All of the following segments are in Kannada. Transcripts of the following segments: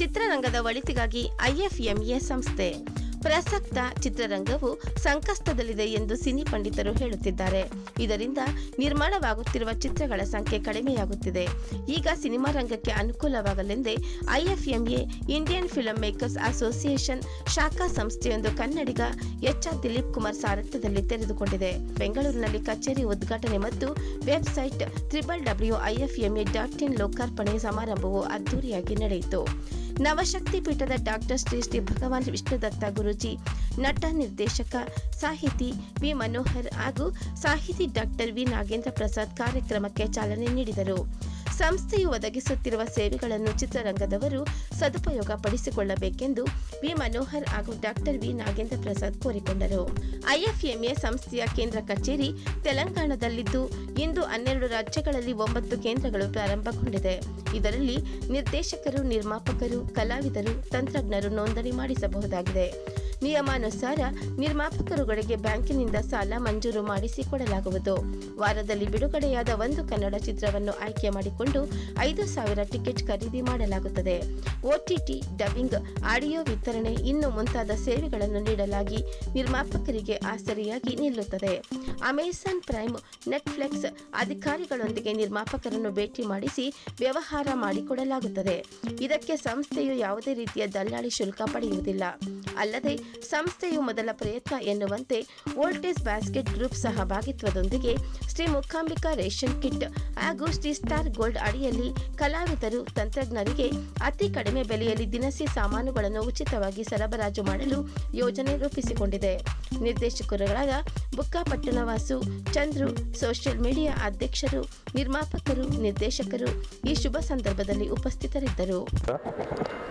ಚಿತ್ರರಂಗದ ಒಳಿತಿಗಾಗಿ ಐಎಫ್ಎಂಎ ಸಂಸ್ಥೆ. ಪ್ರಸಕ್ತ ಚಿತ್ರರಂಗವು ಸಂಕಷ್ಟದಲ್ಲಿದೆ ಎಂದು ಸಿನಿ ಪಂಡಿತರು ಹೇಳುತ್ತಿದ್ದಾರೆ. ಇದರಿಂದ ನಿರ್ಮಾಣವಾಗುತ್ತಿರುವ ಚಿತ್ರಗಳ ಸಂಖ್ಯೆ ಕಡಿಮೆಯಾಗುತ್ತಿದೆ. ಈಗ ಸಿನಿಮಾ ರಂಗಕ್ಕೆ ಅನುಕೂಲವಾಗಲೆಂದೇ IFMA, Indian film makers association ಶಾಖಾ ಸಂಸ್ಥೆಯೊಂದು ಕನ್ನಡಿಗ ಎಚ್ ಆರ್ ದಿಲೀಪ್ ಕುಮಾರ್ ಸಾರಥ್ಯದಲ್ಲಿ ತೆರೆದುಕೊಂಡಿದೆ. ಬೆಂಗಳೂರಿನಲ್ಲಿ ಕಚೇರಿ ಉದ್ಘಾಟನೆ ಮತ್ತು website triple W IFMA dot in ಲೋಕಾರ್ಪಣೆ ಸಮಾರಂಭವು ಅದ್ದೂರಿಯಾಗಿ ನಡೆಯಿತು. ನವಶಕ್ತಿ ಪೀಠದ ಡಾಕ್ಟರ್ ಶ್ರೀ ಶ್ರೀ ಭಗವಾನ್ ವಿಷ್ಣುದತ್ತ ಗುರುಜಿ, ನಟ ನಿರ್ದೇಶಕ ಸಾಹಿತಿ ವಿ ಮನೋಹರ್ ಹಾಗೂ ಸಾಹಿತಿ ಡಾಕ್ಟರ್ ವಿ ನಾಗೇಂದ್ರ ಪ್ರಸಾದ್ ಕಾರ್ಯಕ್ರಮಕ್ಕೆ ಚಾಲನೆ ನೀಡಿದರು. ಸಂಸ್ಥೆಯು ಒದಗಿಸುತ್ತಿರುವ ಸೇವೆಗಳನ್ನು ಚಿತ್ರರಂಗದವರು ಸದುಪಯೋಗ ಪಡಿಸಿಕೊಳ್ಳಬೇಕೆಂದು ವಿ. ಮನೋಹರ್ ಹಾಗೂ ಡಾಕ್ಟರ್ ವಿ. ನಾಗೇಂದ್ರ ಪ್ರಸಾದ್ ಕೋರಿಕೊಂಡರು. ಐಎಫ್ಎಂಎ ಸಂಸ್ಥೆಯ ಕೇಂದ್ರ ಕಚೇರಿ ತೆಲಂಗಾಣದಲ್ಲಿದ್ದು ಇಂದು ಹನ್ನೆರಡು ರಾಜ್ಯಗಳಲ್ಲಿ ಒಂಬತ್ತು ಕೇಂದ್ರಗಳು ಪ್ರಾರಂಭಗೊಂಡಿದೆ. ಇದರಲ್ಲಿ ನಿರ್ದೇಶಕರು, ನಿರ್ಮಾಪಕರು, ಕಲಾವಿದರು, ತಂತ್ರಜ್ಞರು ನೋಂದಣಿ ಮಾಡಿಸಬಹುದಾಗಿದೆ. ನಿಯಮಾನುಸಾರ ನಿರ್ಮಾಪಕರುಗಳಿಗೆ ಬ್ಯಾಂಕಿನಿಂದ ಸಾಲ ಮಂಜೂರು ಮಾಡಿಸಿಕೊಡಲಾಗುವುದು ವಾರದಲ್ಲಿ ಬಿಡುಗಡೆಯಾದ ಒಂದು ಕನ್ನಡ ಚಿತ್ರವನ್ನು ಆಯ್ಕೆ ಮಾಡಿಕೊಂಡು ಐದು ಸಾವಿರ ಟಿಕೆಟ್ ಖರೀದಿ ಮಾಡಲಾಗುತ್ತದೆ. ಒಟಿಟಿ ಡಬ್ಬಿಂಗ್, ಆಡಿಯೋ ವಿತರಣೆ ಇನ್ನು ಮುಂತಾದ ಸೇವೆಗಳನ್ನು ನೀಡಲಾಗಿ ನಿರ್ಮಾಪಕರಿಗೆ ಆಸರಿಯಾಗಿ ನಿಲ್ಲುತ್ತದೆ. ಅಮೆಜಾನ್ ಪ್ರೈಮ್, ನೆಟ್ಫ್ಲಿಕ್ಸ್ ಅಧಿಕಾರಿಗಳೊಂದಿಗೆ ನಿರ್ಮಾಪಕರನ್ನು ಭೇಟಿ ಮಾಡಿಸಿ ವ್ಯವಹಾರ ಮಾಡಿಕೊಡಲಾಗುತ್ತದೆ. ಇದಕ್ಕೆ ಸಂಸ್ಥೆಯು ಯಾವುದೇ ರೀತಿಯ ದಲ್ಲಾಳಿ ಶುಲ್ಕ ಪಡೆಯುವುದಿಲ್ಲ. ಅಲ್ಲದೆ ಸಂಸ್ಥೆಯು ಮೊದಲ ಪ್ರಯತ್ನ ಎನ್ನುವಂತೆ ವೋಲ್ಟೇಜ್ ಬ್ಯಾಸ್ಕೆಟ್ ಗ್ರೂಪ್ ಸಹಭಾಗಿತ್ವದೊಂದಿಗೆ ಶ್ರೀ ಮುಖಾಂಬಿಕಾ ರೇಷನ್ ಕಿಟ್ ಹಾಗೂ ಶ್ರೀ ಸ್ಟಾರ್ ಗೋಲ್ಡ್ ಅಡಿಯಲ್ಲಿ ಕಲಾವಿದರು, ತಂತ್ರಜ್ಞರಿಗೆ ಅತಿ ಕಡಿಮೆ ಬೆಲೆಯಲ್ಲಿ ದಿನಸಿ ಸಾಮಾನುಗಳನ್ನು ಉಚಿತವಾಗಿ ಸರಬರಾಜು ಮಾಡಲು ಯೋಜನೆ ರೂಪಿಸಿಕೊಂಡಿದೆ. ನಿರ್ದೇಶಕರುಗಳಾದ ಬುಕ್ಕಾಪಟ್ಟಣವಾಸು ಚಂದ್ರು ಸೋಷಿಯಲ್ ಮೀಡಿಯಾ ಅಧ್ಯಕ್ಷರು, ನಿರ್ಮಾಪಕರು, ನಿರ್ದೇಶಕರು ಈ ಶುಭ ಸಂದರ್ಭದಲ್ಲಿ ಉಪಸ್ಥಿತರಿದ್ದರು.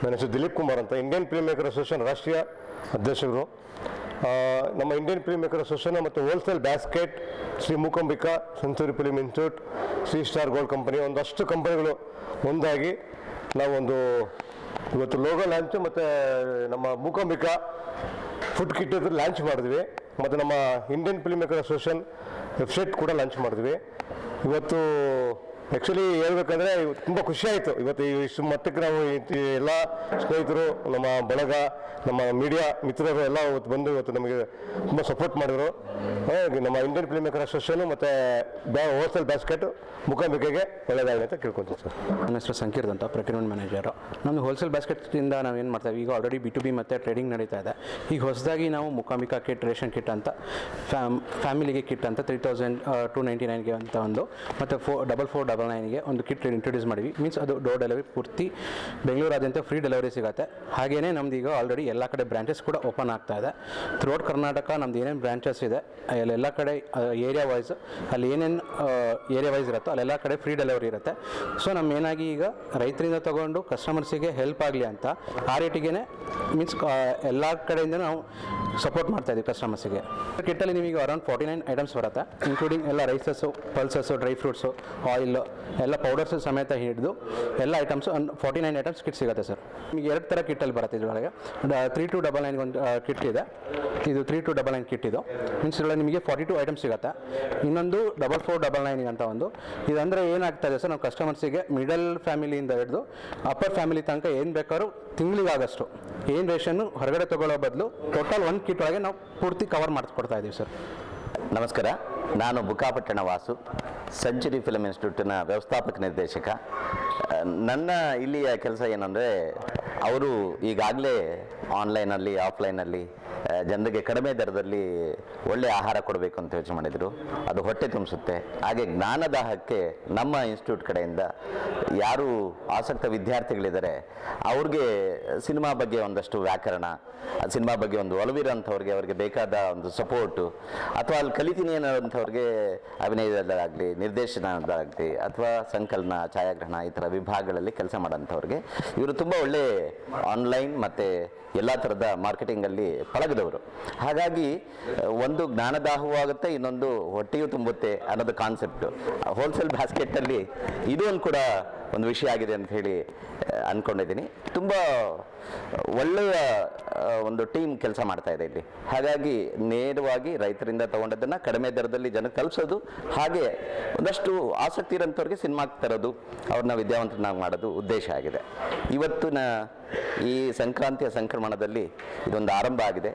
ನನ್ನ ಹೆಸರು ದಿಲೀಪ್ ಕುಮಾರ್ ಅಂತ ಇಂಡಿಯನ್ ಫಿಲ್ಮ್ ಮೇಕರ್ ಅಸೋಸಿಯೇಷನ್ ರಾಷ್ಟ್ರೀಯ ಅಧ್ಯಕ್ಷರು. ನಮ್ಮ ಇಂಡಿಯನ್ ಫಿಲ್ಮ್ ಮೇಕರ್ ಅಸೋಸಿಯೇಷನ್ ಮತ್ತು wholesale basket Shri Mookambika Santoori film institute Shri star gold company ಒಂದಷ್ಟು ಕಂಪನಿಗಳು ಒಂದಾಗಿ ನಾವೊಂದು ಇವತ್ತು ಲೋಗೋ ಲಾಂಚ್ ಮತ್ತು ನಮ್ಮ ಮೂಕಾಂಬಿಕಾ ಫುಡ್ ಕಿಟ್ ಲಾಂಚ್ ಮಾಡಿದ್ವಿ. ಮತ್ತು ನಮ್ಮ Indian film maker association website ಕೂಡ ಲಾಂಚ್ ಮಾಡಿದ್ವಿ. ಇವತ್ತು ಆ್ಯಕ್ಚುಲಿ ಹೇಳ್ಬೇಕಂದ್ರೆ ತುಂಬ ಖುಷಿ ಆಯಿತು. ಇವತ್ತು ಇಷ್ಟು ಮಟ್ಟಕ್ಕೆ ನಾವು ಎಲ್ಲ ಸ್ನೇಹಿತರು, ನಮ್ಮ ಬಳಗ, ನಮ್ಮ ಮೀಡಿಯಾ ಮಿತ್ರರು ಎಲ್ಲ ಇವತ್ತು ಬಂದು ಇವತ್ತು ನಮಗೆ ತುಂಬ ಸಪೋರ್ಟ್ ಮಾಡಿದರು. ನಮ್ಮ ಇಂಡಿಯನ್ ಫಿಲ್ಮ್ ಮೇಕರ್ ಅಸೋಸಿಯೇಷನ್ ಮತ್ತು ಬ್ಯಾ ಹೋಲ್ಸೇಲ್ ಬ್ಯಾಸ್ಕೆಟ್ ಮುಖಾಂಬಿಕೆಗೆ ಒಳ್ಳೆಯದಾಗಲಿ ಅಂತ ಕೇಳ್ಕೊತೀನಿ ಸರ್. ನನ್ನ ಹೆಸರು ಸಂಕೀರ್ತ್ ಅಂತ ಪ್ರೊಕ್ಯೂರ್ಮೆಂಟ್ ಮ್ಯಾನೇಜರು ನಮ್ಮದು ಹೋಲ್ಸೇಲ್ ಬ್ಯಾಸ್ಕೆಟಿಂದ ನಾವು ಏನು ಮಾಡ್ತೀವಿ ಈಗ ಆಲ್ರೆಡಿ ಬಿ ಟು ಬಿ ಮತ್ತು ಟ್ರೇಡಿಂಗ್ ನಡೀತಾ ಇದೆ. ಈಗ ಹೊಸದಾಗಿ ನಾವು ಮುಖಾಂಬಿಕಾ ಕಿಟ್ ರೇಷನ್ ಕಿಟ್ ಅಂತ ಫ್ಯಾಮ್ ಫ್ಯಾಮಿಲಿಗೆ ಕಿಟ್ ಅಂತ ತ್ರೀ ತೌಸಂಡ್ ಟು ನೈಂಟಿ ನೈನ್ಗೆ ಅಂತ ಒಂದು, ಮತ್ತು ಫೋ ಡಬಲ್ ಫೋರ್ ಡಬಲ್ ನೈನ್ಗೆ ಒಂದು ಕಿಟ್ ಇಂಟ್ರೊಡ್ಯೂಸ್ ಮಾಡಿವಿ ಮೀನ್ಸ್ ಅದು ಡೋರ್ ಡೆಲಿವರಿ ಪೂರ್ತಿ ಬೆಂಗಳೂರಾದ್ಯಂತ ಫ್ರೀ ಡೆಲಿವರಿ ಸಿಗುತ್ತೆ. ಹಾಗೆಯೇ ನಮ್ದು ಈಗ ಆಲ್ರೆಡಿ ಎಲ್ಲ ಕಡೆ ಬ್ರಾಂಚಸ್ ಕೂಡ ಓಪನ್ ಆಗ್ತಾ ಇದೆ. ಥ್ರೂಔಟ್ ಕರ್ನಾಟಕ ನಮ್ದು ಏನೇನು ಬ್ರಾಂಚಸ್ ಇದೆ ಅಲ್ಲೆಲ್ಲ ಕಡೆ ಏರಿಯಾ ವೈಸ್ ಅಲ್ಲಿ ಏನೇನು ಏರಿಯಾ ವೈಸ್ ಇರುತ್ತೋ ಅಲ್ಲೆಲ್ಲ ಕಡೆ ಫ್ರೀ ಡೆಲಿವರಿ ಇರುತ್ತೆ. ಸೊ ನಮ್ಮ ಏನಾಗಿ ಈಗ ರೈತರಿಂದ ತಗೊಂಡು ಕಸ್ಟಮರ್ಸಿಗೆ ಹೆಲ್ಪ್ ಆಗಲಿ ಅಂತ ಆ ರೇಟಿಗೆ ಮೀನ್ಸ್ ಎಲ್ಲ ಕಡೆಯಿಂದ ನಾವು ಸಪೋರ್ಟ್ ಮಾಡ್ತಾ ಇದ್ದೀವಿ ಕಸ್ಟಮರ್ಸಿಗೆ ಕಿಟ್ಟಲ್ಲಿ ನಿಮಗೆ ಅರೌಂಡ್ ಫಾರ್ಟಿ ನೈನ್ ಐಟಮ್ಸ್ ಬರುತ್ತೆ ಇನ್ಕ್ಲೂಡಿಂಗ್ ಎಲ್ಲ rices pulses dry fruits oil ಎಲ್ಲ ಪೌಡರ್ಸ್ ಸಮೇತ ಹಿಡಿದು ಎಲ್ಲ ಐಟಮ್ಸು ಒಂದು ಫಾರ್ಟಿ ನೈನ್ ಐಟಮ್ಸ್ ಕಿಟ್ ಸಿಗುತ್ತೆ ಸರ್ ನಿಮಗೆ ಎರಡು ಥರ ಕಿಟ್ಟಲ್ಲಿ ಬರುತ್ತೆ ಇದರೊಳಗೆ. ತ್ರೀ ಟು ಡಬಲ್ ನೈನ್ಗೆ ಒಂದು ಕಿಟ್ ಇದೆ. ಇದು three two double nine kit ಇದು. ಮೀನ್ಸ್ ಇದರಲ್ಲಿ ನಿಮಗೆ ಫಾರ್ಟಿ ಟು ಐಟಮ್ಸ್ ಸಿಗುತ್ತೆ. ಇನ್ನೊಂದು ಡಬಲ್ ಫೋರ್ ಡಬಲ್ ನೈನ್ ಅಂತ ಒಂದು. ಇದಂದರೆ ಏನಾಗ್ತಾ ಇದೆ ಸರ್ ನಾವು ಕಸ್ಟಮರ್ಸಿಗೆ ಮಿಡಲ್ ಫ್ಯಾಮಿಲಿಯಿಂದ ಹಿಡಿದು ಅಪ್ಪರ್ ಫ್ಯಾಮಿಲಿ ತನಕ ಏನು ಬೇಕಾದ್ರೂ ತಿಂಗಳಿಗಾಗಷ್ಟು ಏನು ರೇಷನ್ನು ಹೊರಗಡೆ ತಗೊಳ್ಳೋ ಬದಲು ಟೋಟಲ್ ಒಂದು ಕಿಟ್ ಒಳಗೆ ನಾವು ಪೂರ್ತಿ ಕವರ್ ಮಾಡಿಸ್ಕೊಡ್ತಾ ಇದ್ದೀವಿ ಸರ್ ನಮಸ್ಕಾರ. ನಾನು ಬುಕ್ಕಾಪಟ್ಟಣ ವಾಸು ಸೆಂಚುರಿ ಫಿಲಮ್ ಇನ್ಸ್ಟಿಟ್ಯೂಟಿನ ವ್ಯವಸ್ಥಾಪಕ ನಿರ್ದೇಶಕ. ನನ್ನ ಇಲ್ಲಿಯ ಕೆಲಸ ಏನಂದರೆ, ಅವರು ಈಗಾಗಲೇ ಆನ್ಲೈನಲ್ಲಿ ಆಫ್ಲೈನಲ್ಲಿ ಜನರಿಗೆ ಕಡಿಮೆ ದರದಲ್ಲಿ ಒಳ್ಳೆ ಆಹಾರ ಕೊಡಬೇಕು ಅಂತ ಯೋಚನೆ ಮಾಡಿದರು. ಅದು ಹೊಟ್ಟೆ ತುಂಬಿಸುತ್ತೆ. ಹಾಗೆ ಜ್ಞಾನದಾಹಕ್ಕೆ ನಮ್ಮ ಇನ್ಸ್ಟಿಟ್ಯೂಟ್ ಕಡೆಯಿಂದ ಯಾರು ಆಸಕ್ತ ವಿದ್ಯಾರ್ಥಿಗಳಿದ್ದಾರೆ, ಅವ್ರಿಗೆ ಸಿನಿಮಾ ಬಗ್ಗೆ ಒಂದಷ್ಟು ವ್ಯಾಕರಣ, ಸಿನಿಮಾ ಬಗ್ಗೆ ಒಂದು ಒಲವಿರೋಂಥವ್ರಿಗೆ ಅವರಿಗೆ ಬೇಕಾದ ಒಂದು ಸಪೋರ್ಟು, ಅಥವಾ ಅಲ್ಲಿ ಕಲಿತೀನಿ ಅನ್ನೋಂಥವ್ರಿಗೆ ಅಭಿನಯದಲ್ಲಾಗಲಿ ನಿರ್ದೇಶನದಾಗಲಿ ಅಥವಾ ಸಂಕಲನ, ಛಾಯಾಗ್ರಹಣ ಈ ಥರ ವಿಭಾಗಗಳಲ್ಲಿ ಕೆಲಸ ಮಾಡೋಂಥವ್ರಿಗೆ ಇವರು ತುಂಬ ಒಳ್ಳೆ ಆನ್ಲೈನ್ ಮತ್ತು ಎಲ್ಲ ಥರದ ಮಾರ್ಕೆಟಿಂಗಲ್ಲಿ ಪಳಗದವರು. ಹಾಗಾಗಿ ಒಂದು ಜ್ಞಾನದಾಹವೂ ಆಗುತ್ತೆ ಇನ್ನೊಂದು ಹೊಟ್ಟೆಯೂ ತುಂಬುತ್ತೆ ಅನ್ನೋದು ಕಾನ್ಸೆಪ್ಟ್ ಹೋಲ್ಸೇಲ್ ಬ್ಯಾಸ್ಕೆಟಲ್ಲಿ ಇದು ಒಂದು ಕೂಡ ಒಂದು ವಿಷಯ ಆಗಿದೆ ಅಂತ ಹೇಳಿ ಅಂದ್ಕೊಂಡಿದ್ದೀನಿ ತುಂಬ ಒಳ್ಳೆಯ ಒಂದು ಟೀಮ್ ಕೆಲಸ ಮಾಡ್ತಾ ಇದೆ ಇಲ್ಲಿ. ಹಾಗಾಗಿ, ನೇರವಾಗಿ ರೈತರಿಂದ ತಗೊಂಡದನ್ನು ಕಡಿಮೆ ದರದಲ್ಲಿ ಜನಕ್ಕೆ ತಲುಪಿಸೋದು, ಹಾಗೆ ಒಂದಷ್ಟು ಆಸಕ್ತಿ ಇರೋಂಥವ್ರಿಗೆ ಸಿನಿಮಾಗೆ ತರೋದು, ಅವ್ರನ್ನ ವಿದ್ಯಾವಂತರನ್ನಾಗಿ ಮಾಡೋದು ಉದ್ದೇಶ ಆಗಿದೆ. ಇವತ್ತಿನ ಈ ಸಂಕ್ರಾಂತಿಯ ಸಂಕ್ರಮಣದಲ್ಲಿ ಇದೊಂದು ಆರಂಭ ಆಗಿದೆ.